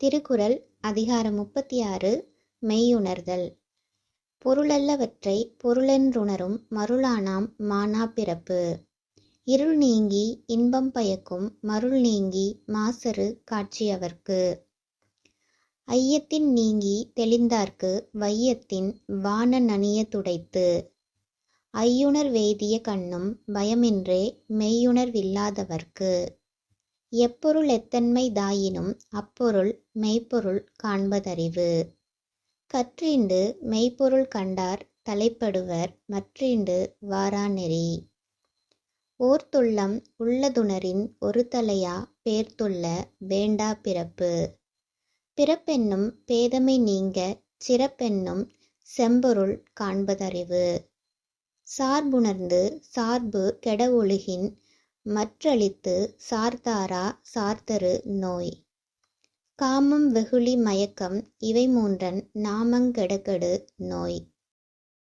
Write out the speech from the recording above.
திருக்குறள் அதிகாரம் முப்பத்தி ஆறு மெய்யுணர்தல். பொருளல்லவற்றை பொருளென்றுணரும் மருளானாம் மானா பிறப்பு. இருள் நீங்கி இன்பம் பயக்கும் மருள் நீங்கி மாசறு காட்சியவர்க்கு. ஐயத்தின் நீங்கி தெளிந்தார்க்கு வையத்தின் வான நனிய துடைத்து. ஐயுணர் வேதிய கண்ணும் பயமின்றே மெய்யுணர்வில்லாதவர்க்கு. எப்பொருள் எத்தன்மை தாயினும் அப்பொருள் மெய்ப்பொருள் காண்பதறிவு. கற்றீண்டு மெய்ப்பொருள் கண்டார் தலைப்படுவர் மற்றீண்டு வாராநெறி. ஓர்த்துள்ளம் உள்ளதுணரின் ஒரு தலையா பேர்த்துள்ள வேண்டா பிறப்பு. பிறப்பென்னும் பேதமை நீங்க சிறப்பென்னும் செம்பொருள் காண்பதறிவு. சார்புணர்ந்து சார்பு கெட ஒழுகின் மற்றளித்து சார்தாரா சார்தரு நோய். காமம் வெகுளி மயக்கம் இவை மூன்றன் நாமங்கெடகடு நோய்.